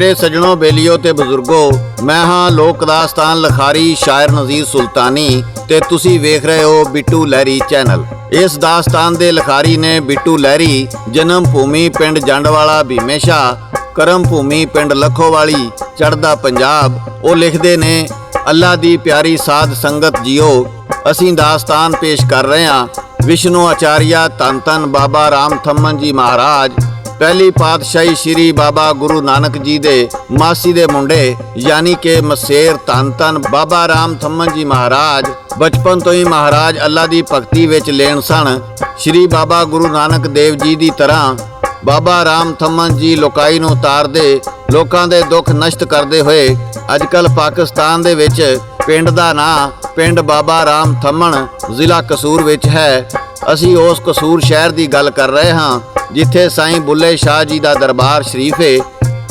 ਮੇਰੇ ਸਜਣੋ ਬੇਲੀਓ ਤੇ ਬਜ਼ੁਰਗੋ, ਮੈਂ ਹਾਂ ਲੋਕ ਦਾਸਤਾਨ ਲਖਾਰੀ ਸ਼ਾਇਰ ਨਜ਼ੀਰ ਸੁਲਤਾਨੀ ਤੇ ਤੁਸੀਂ ਵੇਖ ਰਹੇ ਹੋ ਬਿੱਟੂ ਲਹਿਰੀ ਚੈਨਲ। ਇਸ ਦਾਸਤਾਨ ਦੇ ਲਖਾਰੀ ਨੇ ਬਿੱਟੂ ਲਹਿਰੀ, ਜਨਮ ਭੂਮੀ ਪਿੰਡ ਜੰਡਵਾਲਾ ਭੀਮੇਸ਼ਾ ਕਰਮ ਭੂਮੀ ਪਿੰਡ ਲੱਖੋਵਾਲੀ ਚੜਦਾ ਪੰਜਾਬ, ਉਹ ਲਿਖਦੇ ਨੇ, ਅੱਲਾ ਦੀ ਪਿਆਰੀ ਸਾਧ ਸੰਗਤ ਜੀਓ, ਅਸੀਂ ਦਾਸਤਾਨ ਪੇਸ਼ ਕਰ ਰਹੇ ਹਾਂ, ਵਿਸ਼ਨੂੰ ਆਚਾਰੀਆ ਧੰਨ ਧੰਨ ਬਾਬਾ ਰਾਮ ਥੰਮਨ ਜੀ ਮਹਾਰਾਜ ਪਹਿਲੀ ਪਾਤਸ਼ਾਹੀ ਸ੍ਰੀ ਬਾਬਾ ਗੁਰੂ ਨਾਨਕ ਜੀ ਦੇ ਮਾਸੀ ਦੇ ਮੁੰਡੇ, ਯਾਨੀ ਕਿ ਮਸੇਰ ਧੰਨ ਧੰਨ ਬਾਬਾ ਰਾਮ ਥੰਮਨ ਜੀ ਮਹਾਰਾਜ, ਬਚਪਨ ਤੋਂ ਹੀ ਮਹਾਰਾਜ ਅੱਲਾ ਦੀ ਭਗਤੀ ਵਿੱਚ ਲੈਣ ਸਨ। ਸ੍ਰੀ ਬਾਬਾ ਗੁਰੂ ਨਾਨਕ ਦੇਵ ਜੀ ਦੀ ਤਰ੍ਹਾਂ ਬਾਬਾ ਰਾਮ ਥੰਮਨ ਜੀ ਲੋਕਾਈ ਨੂੰ ਉਤਾਰਦੇ ਲੋਕਾਂ ਦੇ ਦੁੱਖ ਨਸ਼ਟ ਕਰਦੇ ਹੋਏ ਅੱਜਕੱਲ ਪਾਕਿਸਤਾਨ ਦੇ ਵਿੱਚ ਪਿੰਡ ਦਾ ਨਾਂ ਪਿੰਡ ਬਾਬਾ ਰਾਮ ਥੰਮਣ ਜ਼ਿਲ੍ਹਾ ਕਸੂਰ ਵਿੱਚ ਹੈ। ਅਸੀਂ ਉਸ ਕਸੂਰ ਸ਼ਹਿਰ ਦੀ ਗੱਲ ਕਰ ਰਹੇ ਹਾਂ। ਜਿੱਥੇ ਸਾਈਂ ਬੁੱਲੇ ਸ਼ਾਹ ਜੀ ਦਾ ਦਰਬਾਰ ਸ਼ਰੀਫ ਹੈ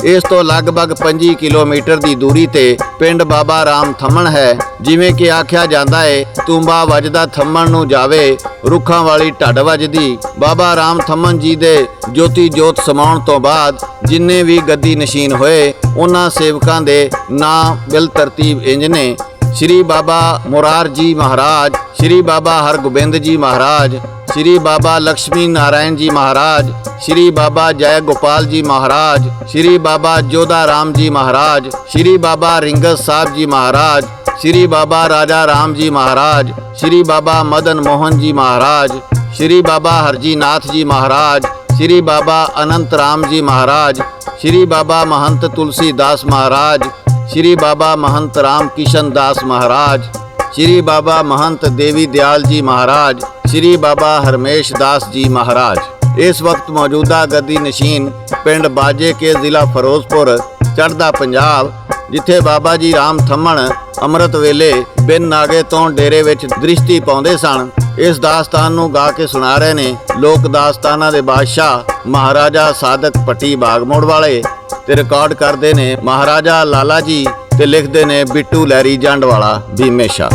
ਇਸ ਤੋਂ ਲਗਭਗ 25 ਕਿਲੋਮੀਟਰ ਦੀ ਦੂਰੀ ਤੇ ਪਿੰਡ ਬਾਬਾ ਰਾਮ ਥੰਮਣ ਹੈ, ਜਿਵੇਂ ਕਿ ਆਖਿਆ ਜਾਂਦਾ ਏ, ਤੂੰਬਾ ਵੱਜਦਾ ਥੰਮਣ ਨੂੰ ਜਾਵੇ, ਰੁੱਖਾਂ ਵਾਲੀ ਢੱਡ ਵੱਜਦੀ। ਬਾਬਾ ਰਾਮ ਥੰਮਣ ਜੀ ਦੇ ਜੋਤੀ ਜੋਤ ਸਮਾਉਣ ਤੋਂ ਬਾਅਦ ਜਿੰਨੇ ਵੀ ਗੱਦੀ ਨਸ਼ੀਨ ਹੋਏ, ਉਹਨਾਂ ਸੇਵਕਾਂ ਦੇ ਨਾਂ ਬਿਲ ਤਰਤੀਬ ਇੰਜ ਨੇ। ਸ਼੍ਰੀ ਬਾਬਾ ਮੁਰਾਰ ਜੀ ਮਹਾਰਾਜ, ਸ਼੍ਰੀ ਬਾਬਾ ਹਰਗੋਬਿੰਦ ਜੀ ਮਹਾਰਾਜ ਸ਼੍ਰੀ ਬਾਬਾ ਲక్ష్ਮੀ ਨਾਰਾਇਣ ਜੀ ਮਹਾਰਾਜ ਸ਼੍ਰੀ ਬਾਬਾ ਜੈ ਗੋਪਾਲ ਜੀ ਮਹਾਰਾਜ ਸ਼੍ਰੀ ਬਾਬਾ ਜੋਧਾ ਰਾਮ ਜੀ ਮਹਾਰਾਜ ਸ਼੍ਰੀ ਬਾਬਾ ਰਿੰਗਸ ਸਾਹਿਬ ਜੀ ਮਹਾਰਾਜ ਸ਼੍ਰੀ ਬਾਬਾ ਰਾਜਾ ਰਾਮ ਜੀ ਮਹਾਰਾਜ ਸ਼੍ਰੀ ਬਾਬਾ ਮਦਨ ਮੋਹਨ ਜੀ ਮਹਾਰਾਜ ਸ਼੍ਰੀ ਬਾਬਾ ਹਰਜੀ ਨਾਥ ਜੀ ਮਹਾਰਾਜ ਸ਼੍ਰੀ ਬਾਬਾ ਅਨੰਤ ਰਾਮ ਜੀ ਮਹਾਰਾਜ ਸ਼੍ਰੀ ਬਾਬਾ ਮਹੰਤ ਤੁਲਸੀ ਦਾਸ ਮਹਾਰਾਜ ਸ਼੍ਰੀ ਬਾਬਾ ਮਹੰਤ ਰਾਮ ਕਿਸ਼ਨ ਦਾਸ ਮਹਾਰਾਜ ਸ਼੍ਰੀ ਬਾਬਾ ਮਹੰਤ ਦੇਵੀ ਦਿਆਲ ਜੀ ਮਹਾਰਾਜ ਸ਼੍ਰੀ ਬਾਬਾ ਹਰਮੇਸ਼ ਦਾਸ ਜੀ ਮਹਾਰਾਜ। ਇਸ ਵਕਤ ਮੌਜੂਦਾ ਗੱਦੀ ਨਸ਼ੀਨ ਪਿੰਡ ਬਾਜੇ ਕੇ ਜ਼ਿਲ੍ਹਾ ਫਿਰੋਜ਼ਪੁਰ ਚੜ੍ਹਦਾ ਪੰਜਾਬ, ਜਿੱਥੇ ਬਾਬਾ ਜੀ ਰਾਮ ਥੰਮਣ ਅੰਮ੍ਰਿਤ ਵੇਲੇ ਬਿਨ ਨਾਗੇ ਤੋਂ ਡੇਰੇ ਵਿੱਚ ਦ੍ਰਿਸ਼ਟੀ ਪਾਉਂਦੇ ਸਨ। ਇਸ ਦਾਸਤਾਨ ਨੂੰ ਗਾ ਕੇ ਸੁਣਾ ਰਹੇ ਨੇ ਲੋਕ ਦਾਸਤਾਨਾਂ ਦੇ ਬਾਦਸ਼ਾਹ ਮਹਾਰਾਜਾ ਸਾਦਕ ਪੱਟੀ ਬਾਗਮੋੜ ਵਾਲੇ ਤੇ ਰਿਕਾਰਡ ਕਰਦੇ ਨੇ ਮਹਾਰਾਜਾ ਲਾਲਾ ਜੀ ਤੇ ਲਿਖਦੇ ਨੇ ਬਿੱਟੂ ਲਹਿਰੀ ਜੰਡ ਵਾਲਾ ਭੀਮੇਸ਼ਾ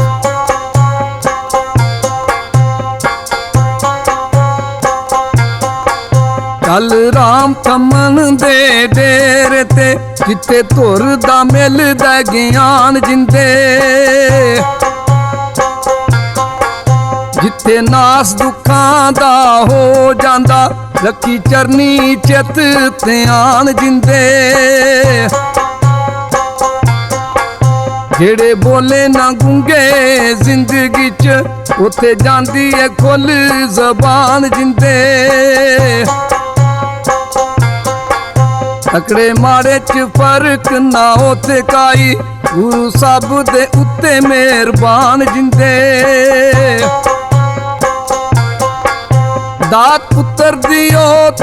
ਕੱਲ ਰਾਮ ਥਮਨ ਦੇ ਡੇਰੇ ਤੇ ਜਿੱਥੇ ਧੁਰ ਦਾ ਮਿਲਦਾ ਗਿਆਨ ਜਿੰਦੇ। ਜਿੱਥੇ ਨਾਸ ਦੁੱਖਾਂ ਦਾ ਹੋ ਜਾਂਦਾ ਲੱਕੀ ਚਰਨੀ ਚਿਤ ਧਿਆਨ ਜਿੰਦੇ। ਜਿਹੜੇ ਬੋਲੇ ਨਾ ਗੁੰਗੇ ਜ਼ਿੰਦਗੀ ਚ, ਉੱਥੇ ਜਾਂਦੀ ਏ ਖੁੱਲ ਜ਼ਬਾਨ ਜਿੰਦੇ। ਤਕੜੇ ਮਾੜੇ ਚ ਫ਼ਰਕ ਨਾ ਉੱਥੇ ਕਾਈ। ਗੁਰੂ ਸਭ ਦੇ ਉੱਤੇ ਮਿਹਰਬਾਨ ਜਿੰਦੇ। ਦਾਤ ਪੁੱਤਰ ਦੀ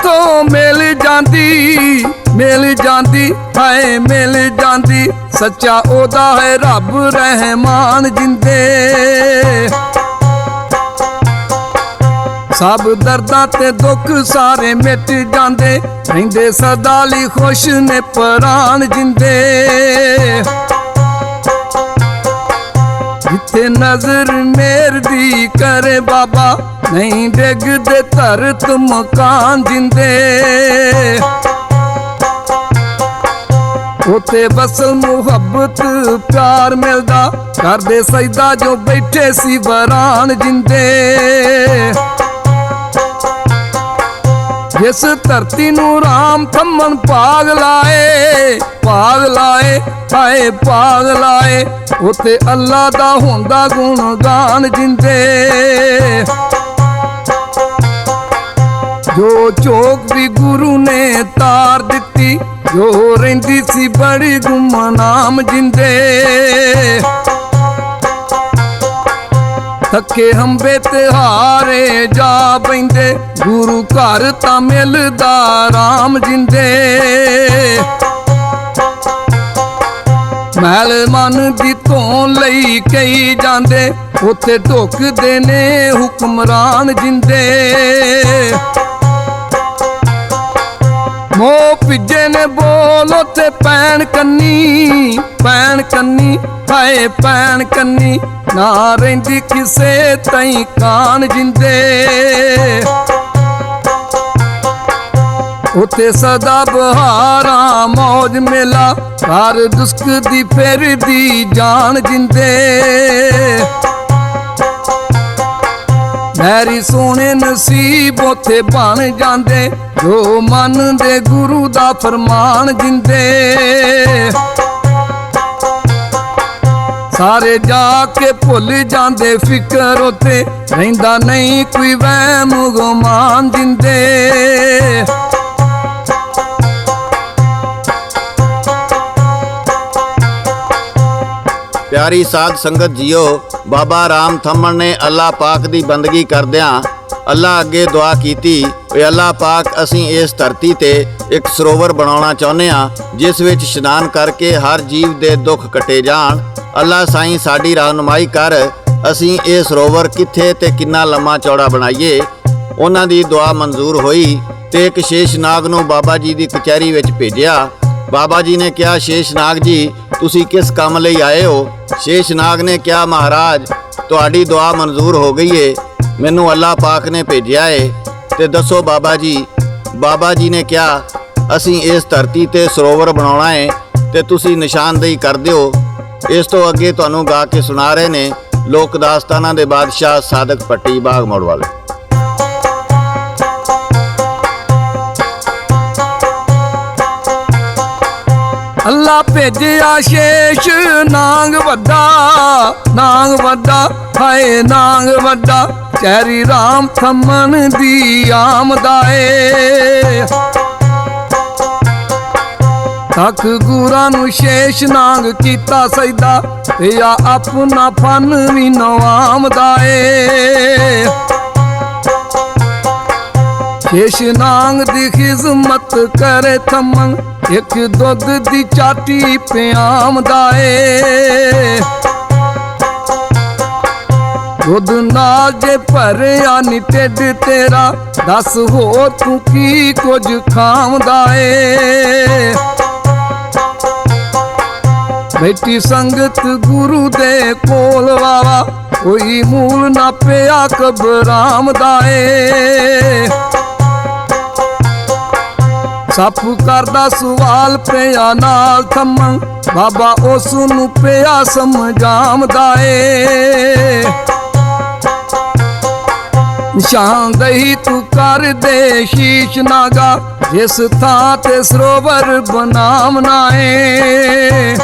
ਤੋਂ ਮਿਲ ਜਾਂਦੀ ਮਿਲ ਜਾਂਦੀ, ਹਾਏ ਮਿਲ ਜਾਂਦੀ। ਸੱਚਾ ਉਹਦਾ ਹੈ ਰੱਬ ਰਹਿਮਾਨ ਜਿੰਦੇ। ਸਭ ਦਰਦਾਂ ਤੇ ਦੁੱਖ ਸਾਰੇ ਮਿਟ ਜਾਂਦੇ। ਰਹਿੰਦੇ ਸਦਾ ਲਈ ਖੁਸ਼ ਨੇ ਪ੍ਰਾਨ ਜਿੰਦੇ। ਜਿੱਥੇ ਨਜ਼ਰ ਮੇਰ ਦੀ ਕਰੇ ਬਾਬਾ, ਨਹੀਂ ਡਿੱਗਦੇ ਧਰਤ ਮਕਾਨ ਜਿੰਦੇ। ਉਤੇ ਬਸਲ ਮੁਹੱਬਤ ਪਿਆਰ ਮਿਲਦਾ ਕਰਦੇ ਸਜਦਾ ਜੋ ਬੈਠੇ ਸੀ ਵਰਾਨ ਜਿੰਦੇ। ਜਿਸ ਧਰਤੀ ਨੂੰ ਰਾਮ ਥੰਮਣ ਭਾਗ ਲਾਏ ਭਾਗ ਲਾਏ, ਹਾਏ ਭਾਗ ਲਾਏ। ਉਤੇ ਅੱਲਾ ਦਾ ਹੁੰਦਾ ਗੁਣ ਗਾਨ ਜਿੰਦੇ। ਜੋ ਚੋਕ ਵੀ ਗੁਰੂ ਨੇ ਤਾਰ ਦਿੱਤੀ, ਜੋ ਰਹਿੰਦੀ ਸੀ ਬੜੀ ਗੁਮਨਾਮ ਜਿੰਦੇ। ਥੱਕੇ ਹੰਬੇ ਤੇ ਹਾਰੇ ਜਾ ਪੈਂਦੇ ਗੁਰੂ ਘਰ ਤਾਂ ਮਿਲਦਾ, ਰਾਮ ਜਿੰਦੇ। ਮਹਿਲ ਮਨ ਦੀ ਧੋਂ ਲਈ ਕਈ ਜਾਂਦੇ। ਉੱਥੇ ਢੁਕਦੇ ਨੇ ਹੁਕਮਰਾਨ ਜਿੰਦੇ। ਮੋ ਭਿੱਜੇ ਨੇ ਬੋਲ ਉੱਥੇ ਪੈਣ ਕੰਨੀ ਪੈਣ ਕੰਨੀ, ਹਾਏ ਪੈਣ ਕੰਨੀ। ਨਾ ਰਹਿੰਦੀ ਕਿਸੇ ਤਈ ਕਾਨ ਜਿੰਦੇ। ਉਥੇ ਸਦਾ ਬਹਾਰਾਂ ਮੌਜ ਮੇਲਾ ਹਰ ਦੁਸਕ ਦੀ ਫਿਰਦੀ ਜਾਨ ਜਿੰਦੇ। ਮੈਰੀ ਸੋਹਣੇ ਨਸੀਬ ਉਥੇ ਬਣ ਜਾਂਦੇ, ਜੋ ਮੰਨਦੇ ਗੁਰੂ ਦਾ ਫਰਮਾਨ ਜਿੰਦੇ। ਸਾਰੇ ਜਾ ਕੇ ਭੁੱਲ ਜਾਂਦੇ ਫਿਕਰ ਉਤੇ, ਰਹਿੰਦਾ ਨਹੀਂ ਕੋਈ ਵਹਿਮ ਗੁਮਾਨ ਦਿੰਦੇ ਪਿਆਰੀ ਸਾਧ ਸੰਗਤ ਜੀਓ, ਬਾਬਾ ਰਾਮ ਥੰਮਣ ਨੇ ਅੱਲਾ ਪਾਕ ਦੀ ਬੰਦਗੀ ਕਰਦਿਆਂ ਅੱਲਾ ਅੱਗੇ ਦੁਆ ਕੀਤੀ ਓਏ ਅੱਲਾ ਪਾਕ ਅਸੀਂ ਇਸ ਧਰਤੀ ਤੇ ਇੱਕ ਸਰੋਵਰ ਬਣਾਉਣਾ ਚਾਹੁੰਦੇ ਹਾਂ, ਜਿਸ ਵਿੱਚ ਇਸ਼ਨਾਨ ਕਰਕੇ ਹਰ ਜੀਵ ਦੇ ਦੁੱਖ ਕੱਟੇ ਜਾਣ। ਅੱਲਾ ਸਾਈਂ ਸਾਡੀ ਰਹਿਨੁਮਾਈ ਕਰ, ਅਸੀਂ ਇਹ ਸਰੋਵਰ ਕਿੱਥੇ ਤੇ ਕਿੰਨਾ ਲੰਮਾ ਚੌੜਾ ਬਣਾਈਏ? ਉਹਨਾਂ ਦੀ ਦੁਆ ਮਨਜ਼ੂਰ ਹੋਈ ਤੇ ਇੱਕ ਸ਼ੇਸ਼ਨਾਗ ਨੂੰ ਬਾਬਾ ਜੀ ਦੀ ਕਚਹਿਰੀ ਵਿੱਚ ਭੇਜਿਆ। ਬਾਬਾ ਜੀ ਨੇ ਕਿਹਾ, ਸ਼ੇਸ਼ਨਾਗ ਜੀ ਤੁਸੀਂ ਕਿਸ ਕੰਮ ਲਈ ਆਏ ਹੋ? ਸ਼ੇਸ਼ਨਾਗ ਨੇ ਕਿਹਾ, ਮਹਾਰਾਜ, ਤੁਹਾਡੀ ਦੁਆ ਮਨਜ਼ੂਰ ਹੋ ਗਈ ਏ। ਮੈਨੂੰ ਅੱਲਾਹ ਪਾਕ ਨੇ ਭੇਜਿਆ ਏ। ਤੇ ਦੱਸੋ ਬਾਬਾ ਜੀ। ਬਾਬਾ ਜੀ ਨੇ ਕਿਹਾ, ਅਸੀਂ ਇਸ ਧਰਤੀ ਤੇ ਸਰੋਵਰ ਬਣਾਉਣਾ ਏ ਤੇ ਤੁਸੀਂ ਨਿਸ਼ਾਨਦੇਹੀ ਕਰ ਦਿਓ। ਇਸ ਤੋਂ ਅੱਗੇ ਤੁਹਾਨੂੰ ਗਾ ਕੇ ਸੁਣਾ ਰਹੇ ਨੇ ਲੋਕ ਦਾਸਤਾਨਾਂ ਦੇ ਬਾਦਸ਼ਾਹ ਸਾਦਕ ਪੱਟੀ ਬਾਗ ਮੋੜ ਵਾਲੇ। ਭੇਜਿਆ ਸ਼ੇਸ਼, ਨਾਂਗ ਵੱਡਾ ਨਾਂਗ ਵੱਡਾ, ਹਾਏ ਨਾਂਗ ਵੱਡਾ, ਚੈਰੀ ਰਾਮ ਥੰਮਨ ਦੀ ਆਮਦਾਏ ਤੱਕ ਗੁਰਾਂ ਨੂੰ ਸ਼ੇਸ਼ ਨਾਂਗ ਕੀਤਾ ਸਜਦਾ ਤੇ ਆ ਆਪਣਾ ਫਨ ਵੀ ਨਵਾਮਦਾ ਏ ਸ਼ੇਸ਼ ਨਾਂਗ ਦੀ ਖਿਜ਼ਮਤ ਕਰੇ ਥੰਮਨ ਇੱਕ ਦੁੱਧ ਦੀ ਚਾਟੀ ਪਿਆਮਦਾ ਏ ਦੁੱਧ ਨਾਲ ਜੇ ਭਰਿਆ ਨੀ ਢਿੱਡ ਤੇਰਾ, ਦੱਸ ਹੋਰ ਤੂੰ ਕੀ ਕੁਝ ਖਾਂਦਾ ਏ ਬੈਠੀ ਸੰਗਤ ਗੁਰੂ ਦੇ ਕੋਲ ਵਾਵਾ, ਕੋਈ ਮੂਲ ਨਾ ਪਿਆ ਕਬਰਾਮਦਾ ਏ ਸੱਪ ਕਰਦਾ ਸਵਾਲ ਪਿਆ ਨਾਲ ਥੰਮਣ। ਬਾਬਾ ਉਸ ਨੂੰ ਪਿਆ ਸਮਝਾਮਦਾ ਏ। ਨਿਸ਼ਾਨ ਦਹੀ ਤੂੰ ਕਰ ਦੇ ਸ਼ੀਸ਼ ਨਾਗਾ, ਜਿਸ ਥਾਂ ਤੇ ਸਰੋਵਰ ਬਣਾਵਨਾ ਏ।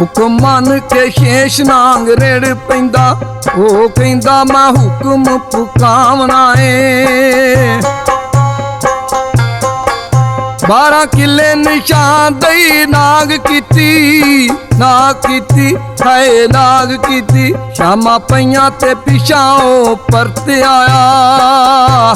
ਹੁਕਮ ਮੰਨ ਕੇ ਸ਼ੇਸ਼ ਨਾਂਗ ਰੇੜ ਪੈਂਦਾ, ਉਹ ਕਹਿੰਦਾ ਮੈਂ ਹੁਕਮ ਪੁਕਾਵਣਾ ਏ। ਬਾਰਾਂ ਕਿੱਲੇ ਨਿਸ਼ਾਨ ਦਈ ਨਾਗ ਕੀਤੀ ਨਾਗ ਕੀਤੀ, ਹਾਏ ਨਾਗ ਕੀਤੀ। ਸ਼ਾਮਾਂ ਪਈਆਂ ਤੇ ਪਿਛਾਂ ਉਹ ਪਰਤ ਆਇਆ।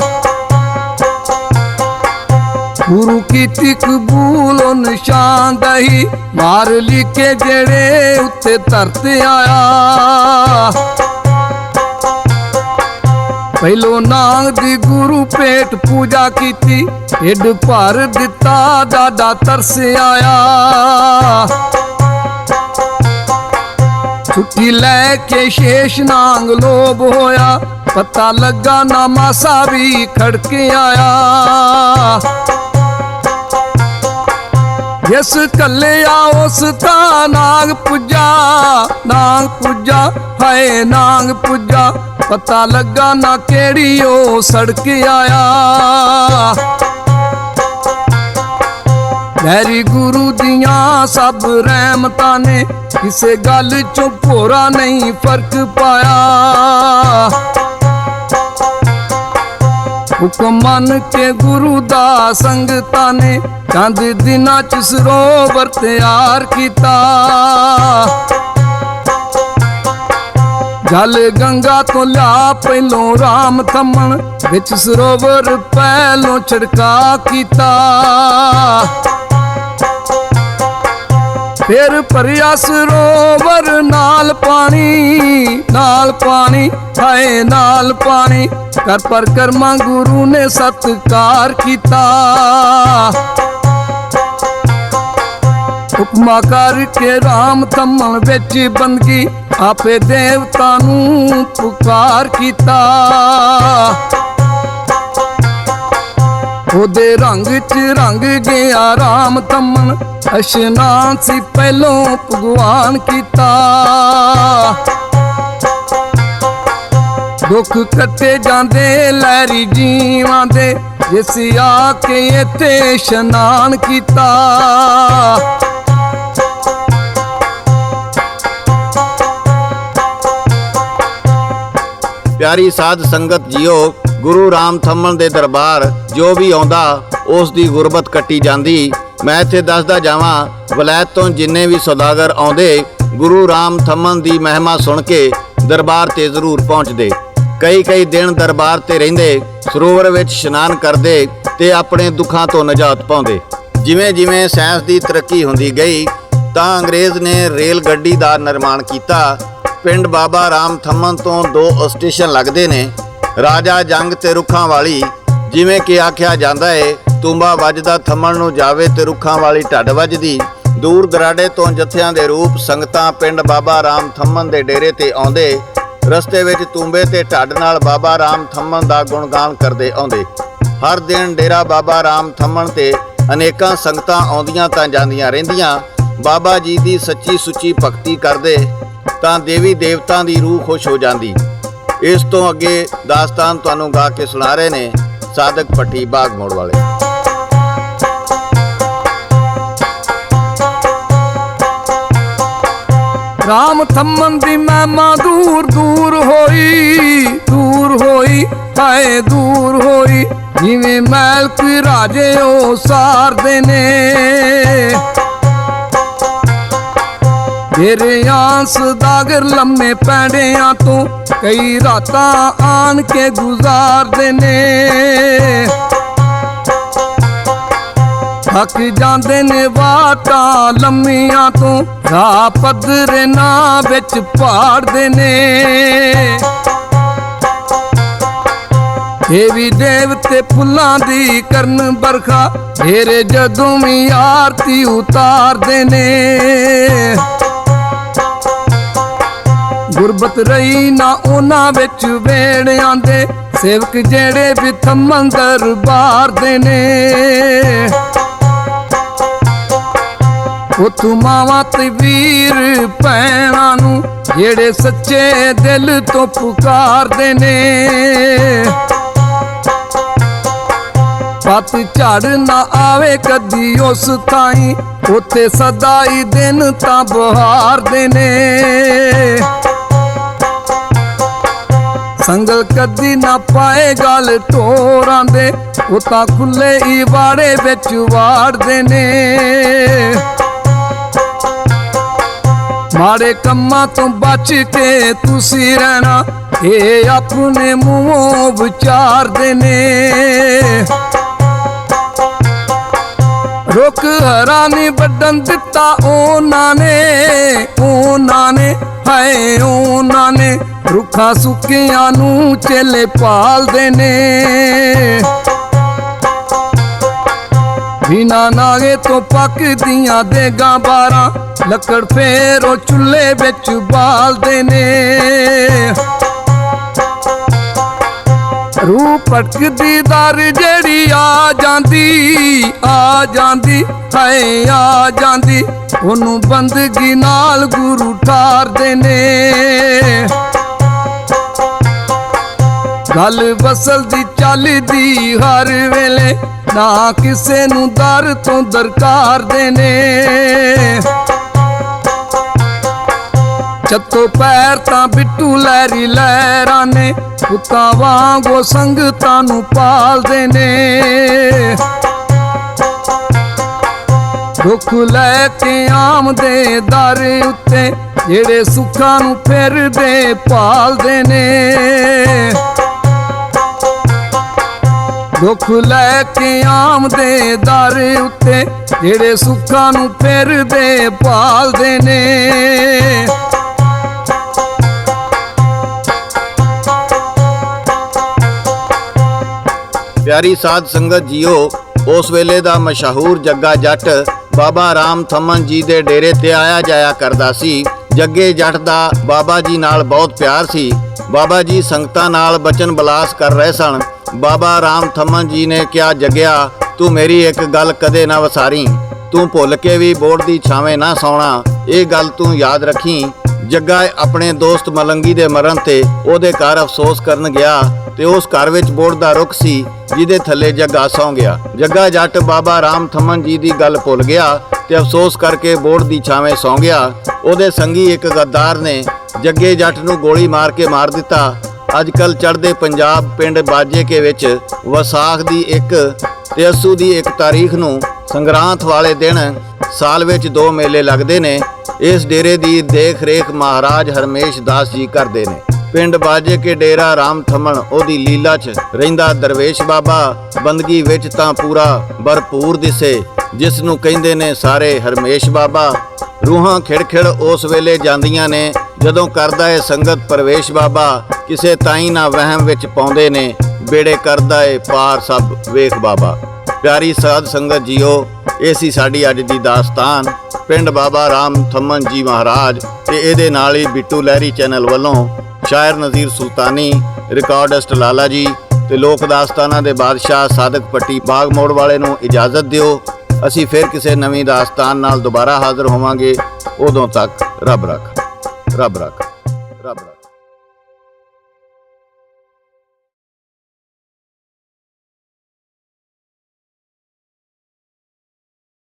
ਗੁਰੂ ਕੀਤੀ ਕਬੂਲ ਉਹ ਨਿਸ਼ਾਨ ਦਈ, ਮਾਰ ਲਿਖੇ ਜਿਹੜੇ ਉੱਤੇ ਧਰਤ ਆਇਆ। ਪਹਿਲੋ ਨਾਂਗ ਦੀ ਗੁਰੂ ਪੇਟ ਪੂਜਾ ਕੀਤੀ ਢਿੱਡ ਭਰ ਦਿੱਤਾ, ਦਾਦਾ ਤਰਸ ਆਇਆ। ਛੁੱਟੀ ਲੈ ਕੇ ਸ਼ੇਸ਼ ਨਾਂਗ ਲੋਭ ਹੋਇਆ, ਪਤਾ ਲੱਗਾ ਨਾ ਮਾਸਾ ਵੀ ਖੜਕੇ ਆਇਆ। ਜਿਸ ਕੱਲਿਆ ਉਸ ਤਾਂ ਨਾਗ ਪੁੱਜਾ ਨਾਗ ਪੁੱਜਾ, ਹਾਏ ਨਾਗ ਪੁੱਜਾ। ਪਤਾ ਲੱਗਾ ਨਾ ਕਿਹੜੀ ਉਹ ਸੜਕ ਆਇਆ। ਮੈਰੀ ਗੁਰੂ ਦੀਆਂ ਸਭ ਰਹਿਮਤਾਂ ਨੇ ਕਿਸੇ ਗੱਲ ਚੋਂ ਭੋਰਾ ਨਹੀਂ ਫ਼ਰਕ ਪਾਇਆ। ਹੁਕਮ ਮੰਨ ਕੇ ਗੁਰੂ ਦਾ ਸੰਗਤਾਂ ਨੇ ਚੰਦ ਦਿਨਾਂ ਚ ਸਰੋਵਰ ਤਿਆਰ ਕੀਤਾ। ਜਲ ਗੰਗਾ ਤੋਂ ਲਿਆ ਪਹਿਲੋਂ ਰਾਮ ਥੰਮਣ, ਵਿੱਚ ਸਰੋਵਰ ਪਹਿਲੋਂ ਛੜਕਾ ਕੀਤਾ। ਫਿਰ ਭਰਿਆ ਸਰੋਵਰ ਨਾਲ ਪਾਣੀ ਨਾਲ ਪਾਣੀ, ਹਾਏ ਨਾਲ ਪਾਣੀ। ਕਰ ਪਰ ਕਰਮਾ ਗੁਰੂ ਨੇ ਸਤਕਾਰ ਕੀਤਾ। ਹੁਕਮਾ ਕਰਕੇ ਰਾਮ ਥੰਮਣ ਵਿੱਚ ਬੰਦਗੀ, ਆਪੇ ਦੇਵਤਾ ਨੂੰ ਪੁਕਾਰ ਕੀਤਾ। ਉਹਦੇ ਰੰਗ ਚ ਰੰਗ ਗਿਆ ਰਾਮ ਤਮਨ ਅਸ਼ਨਾਨ ਸੀ ਪਹਿਲੋਂ ਭਗਵਾਨ ਕੀਤਾ। ਦੁੱਖ ਕੱਟੇ ਜਾਂਦੇ ਲਹਿਰੀ ਜੀਵਾਂ ਦੇ, ਜਿਸ ਆ ਕੇ ਇੱਥੇ ਇਸ਼ਨਾਨ ਕੀਤਾ। ਪਿਆਰੀ ਸਾਧ ਸੰਗਤ ਜੀਓ ਗੁਰੂ ਰਾਮ ਥੰਮਣ ਦੇ ਦਰਬਾਰ ਜੋ ਵੀ ਆਉਂਦਾ, ਉਸ ਦੀ ਗੁਰਬਤ ਕੱਟੀ ਜਾਂਦੀ। ਮੈਂ ਇੱਥੇ ਦੱਸਦਾ ਜਾਵਾਂ, ਵਲੈਤ ਤੋਂ ਜਿੰਨੇ ਵੀ ਸੌਦਾਗਰ ਆਉਂਦੇ, ਗੁਰੂ ਰਾਮ ਥੰਮਣ ਦੀ ਮਹਿਮਾ ਸੁਣ ਕੇ ਦਰਬਾਰ ਤੇ ਜ਼ਰੂਰ ਪਹੁੰਚਦੇ। ਕਈ ਕਈ ਦਿਨ ਦਰਬਾਰ ਤੇ ਰਹਿੰਦੇ, ਸਰੋਵਰ ਵਿੱਚ ਇਸ਼ਨਾਨ ਕਰਦੇ ਤੇ ਆਪਣੇ ਦੁੱਖਾਂ ਤੋਂ ਨਜਾਤ ਪਾਉਂਦੇ। ਜਿਵੇਂ ਜਿਵੇਂ ਸਾਇੰਸ ਦੀ ਤਰੱਕੀ ਹੁੰਦੀ ਗਈ, ਤਾਂ ਅੰਗਰੇਜ਼ ਨੇ ਰੇਲ ਗੱਡੀ ਦਾ ਨਿਰਮਾਣ ਕੀਤਾ। ਪਿੰਡ ਬਾਬਾ ਰਾਮ ਥੰਮਨ ਤੋਂ ਦੋ ਸਟੇਸ਼ਨ ਲੱਗਦੇ ਨੇ। ਰਾਜਾ ਜੰਗ ਤੇ ਰੁੱਖਾਂ ਵਾਲੀ, ਜਿਵੇਂ ਕਿ ਆਖਿਆ ਜਾਂਦਾ ਏ, ਤੁੰਬਾ ਵੱਜਦਾ ਥੰਮਣ ਨੂੰ ਜਾਵੇ ਤੇ ਰੁੱਖਾਂ ਵਾਲੀ ਢੱਡ ਵੱਜਦੀ। ਦੂਰ ਦਰਾਡੇ ਤੋਂ ਜਥਿਆਂ ਦੇ ਰੂਪ, ਸੰਗਤਾਂ ਪਿੰਡ ਬਾਬਾ ਰਾਮ ਥੰਮਣ ਦੇ ਡੇਰੇ ਤੇ ਆਉਂਦੇ। ਰਸਤੇ ਵਿੱਚ ਤੁੰਬੇ ਤੇ ਢੱਡ ਨਾਲ ਬਾਬਾ ਰਾਮ ਥੰਮਨ ਦਾ ਗੁਣਗਾਨ ਕਰਦੇ ਆਉਂਦੇ। ਹਰ ਦਿਨ ਡੇਰਾ ਬਾਬਾ ਰਾਮ ਥੰਮਣ ਤੇ ਅਨੇਕਾਂ ਸੰਗਤਾਂ ਆਉਂਦੀਆਂ ਤਾਂ ਜਾਂਦੀਆਂ ਰਹਿੰਦੀਆਂ। ਬਾਬਾ ਜੀ ਦੀ ਸੱਚੀ ਸੁੱਚੀ ਭਗਤੀ ਕਰਦੇ ਤਾਂ ਦੇਵੀ ਦੇਵਤਾਂ ਦੀ ਰੂਹ ਖੁਸ਼ ਹੋ ਜਾਂਦੀ। ਇਸ ਤੋਂ ਅੱਗੇ ਦਾਸਤਾਨ ਤੁਹਾਨੂੰ ਗਾ ਕੇ ਸੁਣਾ ਰਹੇ ਨੇ ਸਾਧਕ ਪੱਟੀ ਬਾਗ ਮੋੜ ਵਾਲੇ। ਰਾਮ ਥੰਮਨ ਦੀ ਮਹਿਮਾ ਦੂਰ ਦੂਰ ਹੋਈ ਦੂਰ ਹੋਈ, ਹਾਏ ਦੂਰ ਹੋਈ। ਜਿਵੇਂ ਮੈਲ ਕੋਈ ਰਾਜੇ ਉਹ ਸਾਰਦੇ ਨੇ। ਤੇਰੇ ਆਂਸ ਦਾਗਰ ਲੰਮੇ ਪੈੜਿਆਂ ਤੋਂ ਕਈ ਰਾਤਾਂ ਆਣ ਕੇ ਗੁਜ਼ਾਰਦੇ ਨੇ। ਥੱਕ ਜਾਂਦੇ ਨੇ ਵਾਟਾਂ ਲੰਮੀਆਂ ਤੋਂ, ਰਾਹ ਪੱਧਰੇ ਨਾ ਵਿੱਚ ਪਾੜਦੇ ਨੇ। ਇਹ ਵੀ ਦੇਵਤੇ ਫੁੱਲਾਂ ਦੀ ਕਰਨ ਬਰਖਾ ਫੇਰੇ ਜਦੋਂ ਵੀ ਆਰਤੀ ਉਤਾਰਦੇ ਨੇ। ਗੁਰਬਤ ਰਹੀ ਨਾ ਉਹਨਾਂ ਵਿੱਚ ਵੇੜਿਆਂ ਦੇ ਸੇਵਕ ਜਿਹੜੇ ਵੀ ਦਰਬਾਰ ਦੇ ਨੇ। ਉਥੋਂ ਮਾਵਾਂ ਤੇ ਵੀਰ ਭੈਣਾਂ ਨੂੰ ਜਿਹੜੇ ਸੱਚੇ ਦਿਲ ਤੋਂ ਪੁਕਾਰਦੇ ਨੇ। ਪਤ ਝੜ ਨਾ ਆਵੇ ਕਦੀ ਉਸ ਤਾਈ ਉਥੇ ਸਦਾ ਹੀ ਦਿਨ ਤਾਂ ਬਹਾਰਦੇ ਨੇ। ਸੰਗਲ ਕਦੀ ਨਾ ਪਾਏ ਗਲ ਢੋਰਾਂ ਦੇ। ਉਹ ਤਾਂ ਖੁੱਲੇ ਹੀ ਵਾੜੇ ਵਿੱਚ ਵਾੜਦੇ ਨੇ। ਮਾੜੇ ਕੰਮਾਂ ਤੋਂ ਬਚ ਕੇ ਤੁਸੀਂ ਰਹਿਣਾ, ਇਹ ਆਪਣੇ ਮੂੰਹੋਂ ਵਿਚਾਰਦੇ ਨੇ। ਰੁੱਖ ਹਰਾ ਨਹੀਂ ਦਿੱਤਾ ਉਹਨਾਂ ਨੇ ਉਹਨਾਂ ਨੇ, ਹਾਏ ਉਹਨਾਂ ਨੇ। ਰੁੱਖਾਂ ਸੁੱਕਿਆਂ ਨੂੰ ਚੇਲੇ ਪਾਲਦੇ ਨੇ। ਬਿਨਾ ਨਾਗੇ ਤੋਂ ਪੱਕਦੀਆਂ ਦੇਗਾਂ ਬਾਰਾਂ, ਲੱਕੜ ਫੇਰ ਉਹ ਚੁੱਲ੍ਹੇ ਵਿੱਚ ਬਾਲਦੇ ਨੇ। ਰੂਹ ਭਟਕਦੀ ਦਰ ਜਿਹੜੀ ਆ ਜਾਂਦੀ ਆ ਜਾਂਦੀ ਹਾਏ ਆ ਜਾਂਦੀ। ਉਹਨੂੰ ਬੰਦਗੀ ਨਾਲ ਗੁਰੂ ਠਾਰਦੇ ਨੇ ਗੱਲ ਵਸਲ ਦੀ ਚੱਲਦੀ ਹਰ ਵੇਲੇ, ਨਾ ਕਿਸੇ ਨੂੰ ਦਰ ਤੋਂ ਦਰਕਾਰ ਦੇ ਨੇ ਚੱਤੋ ਪੈਰ ਤਾਂ ਬਿੱਟੂ ਲੈਰੀ ਲਹਿਰਾਂ ਨੇ, ਪੁੱਤਾਂ ਵਾਂਗੋ ਸੰਗਤਾਂ ਨੂੰ ਪਾਲਦੇ ਨੇ। ਦੁੱਖ ਲੈ ਕੇ ਆਮਦੇ ਦਰ ਉੱਤੇ, ਜਿਹੜੇ ਸੁੱਖਾਂ ਨੂੰ ਫਿਰਦੇ ਪਾਲਦੇ ਨੇ। ਦੁੱਖ ਲੈ ਕੇ ਆਮਦੇ ਦਰ ਉੱਤੇ, ਜਿਹੜੇ ਸੁੱਖਾਂ ਨੂੰ ਫਿਰਦੇ ਪਾਲਦੇ ਨੇ। ਪਿਆਰੀ ਸਾਧ ਸੰਗਤ ਜੀਓ, ਉਸ ਵੇਲੇ ਦਾ ਮਸ਼ਹੂਰ ਜੱਗਾ ਜੱਟ ਬਾਬਾ ਰਾਮ ਥੰਮਨ ਜੀ ਦੇ ਡੇਰੇ ਤੇ ਆਇਆ ਜਾਇਆ ਕਰਦਾ ਸੀ। ਜੱਗੇ ਜੱਟ ਦਾ ਬਾਬਾ ਜੀ ਨਾਲ ਬਹੁਤ ਪਿਆਰ ਸੀ। ਬਾਬਾ ਜੀ ਸੰਗਤਾਂ ਨਾਲ ਬਚਨ ਬਲਾਸ ਕਰ ਰਹੇ ਸਨ। ਬਾਬਾ ਰਾਮ ਥੰਮਨ ਜੀ ਨੇ ਕਿਹਾ, ਜੱਗਿਆ, ਤੂੰ ਮੇਰੀ ਇੱਕ ਗੱਲ ਕਦੇ ਨਾ ਵਸਾਰੀ। ਤੂੰ ਭੁੱਲ ਕੇ ਵੀ ਬੋਰਡ ਦੀ ਛਾਵੇਂ ਨਾ ਸੌਣਾ। ਇਹ ਗੱਲ ਤੂੰ ਯਾਦ ਰੱਖੀ। ਜੱਗਾ ਆਪਣੇ ਦੋਸਤ ਮਲੰਗੀ ਦੇ ਮਰਨ ਤੇ ਉਹਦੇ ਘਰ ਅਫਸੋਸ ਕਰਨ ਗਿਆ ਤੇ ਉਸ ਘਰ ਵਿੱਚ ਬੋੜ ਦਾ ਰੁੱਖ ਸੀ, ਜਿਹਦੇ ਥੱਲੇ ਜੱਗਾ ਸੌਂ ਗਿਆ। ਜੱਗਾ ਜੱਟ ਬਾਬਾ ਰਾਮ ਥੰਮਨ ਜੀ ਦੀ ਗੱਲ ਭੁੱਲ ਗਿਆ ਤੇ ਅਫਸੋਸ ਕਰਕੇ ਬੋੜ ਦੀ ਛਾਵੇਂ ਸੌਂ ਗਿਆ। ਉਹਦੇ ਸੰਗੀ ਇੱਕ ਗੱਦਾਰ ਨੇ ਜੱਗੇ ਜੱਟ ਨੂੰ ਗੋਲੀ ਮਾਰ ਕੇ ਮਾਰ ਦਿੱਤਾ। ਅੱਜ ਕੱਲ ਚੜ੍ਹਦੇ ਪੰਜਾਬ ਪਿੰਡ ਬਾਜੇਕੇ ਵਿੱਚ ਵਸਾਖ ਦੀ ਇੱਕ ਤੇ ਅਸੂ ਦੀ ਇੱਕ ਤਾਰੀਖ ਨੂੰ ਸੰਗਰਾਂਦ ਵਾਲੇ ਦਿਨ ਸਾਲ ਵਿੱਚ ਦੋ ਮੇਲੇ ਲੱਗਦੇ ਨੇ। ਇਸ ਡੇਰੇ ਦੀ ਦੇਖ ਰੇਖ ਮਹਾਰਾਜ ਹਰਮੇਸ਼ ਦਾਸ ਜੀ ਕਰਦੇ ਨੇ। ਪਿੰਡ ਬਾਜੇ ਕੇ ਡੇਰਾ ਰਾਮ ਥਮਣ, ਉਹਦੀ ਲੀਲਾ 'ਚ ਰਹਿੰਦਾ ਦਰਵੇਸ਼ ਬਾਬਾ, ਬੰਦਗੀ ਵਿੱਚ ਤਾਂ ਪੂਰਾ ਭਰਪੂਰ ਦਿਸੇ, ਜਿਸ ਨੂੰ ਕਹਿੰਦੇ ਨੇ ਸਾਰੇ ਹਰਮੇਸ਼ ਬਾਬਾ। ਰੂਹਾਂ ਖਿੜਖਿੜ ਉਸ ਵੇਲੇ ਜਾਂਦੀਆਂ ਨੇ, ਜਦੋਂ ਕਰਦਾ ਏ ਸੰਗਤ ਪ੍ਰਵੇਸ਼ ਬਾਬਾ, ਕਿਸੇ ਤਾਈ ਨਾ ਵਹਿਮ ਵਿੱਚ ਪਾਉਂਦੇ ਨੇ, ਬੇੜੇ ਕਰਦਾ ਏ ਪਾਰ ਸਭ ਵੇਖ ਬਾਬਾ। ਪਿਆਰੀ ਸਾਧ ਸੰਗਤ ਜੀਓ, ਇਹ ਸੀ ਸਾਡੀ ਅੱਜ ਦੀ ਦਾਸਤਾਨ। ਪਿੰਡ ਬਾਬਾ ਰਾਮ ਥੰਮਨ ਜੀ ਮਹਾਰਾਜ ਤੇ ਇਹਦੇ ਨਾਲ ਹੀ ਬਿੱਟੂ ਲਹਿਰੀ ਚੈਨਲ ਵੱਲੋਂ ਸ਼ਾਇਰ ਨਜ਼ੀਰ ਸੁਲਤਾਨੀ, ਰਿਕਾਰਡਿਸਟ ਲਾਲਾ ਜੀ ਤੇ ਲੋਕ ਦਾਸਤਾਨਾਂ ਦੇ ਬਾਦਸ਼ਾਹ ਸਾਦਕ ਪੱਟੀ ਬਾਗ ਮੋੜ ਵਾਲੇ ਨੂੰ ਇਜਾਜ਼ਤ ਦਿਓ। ਅਸੀਂ ਫਿਰ ਕਿਸੇ ਨਵੀਂ ਦਾਸਤਾਨ ਨਾਲ ਦੁਬਾਰਾ ਹਾਜ਼ਰ ਹੋਵਾਂਗੇ। ਉਦੋਂ ਤੱਕ ਰੱਬ ਰੱਖ ਰੱਬ ਰੱਖ ਰੱਬ ਰੱਖ।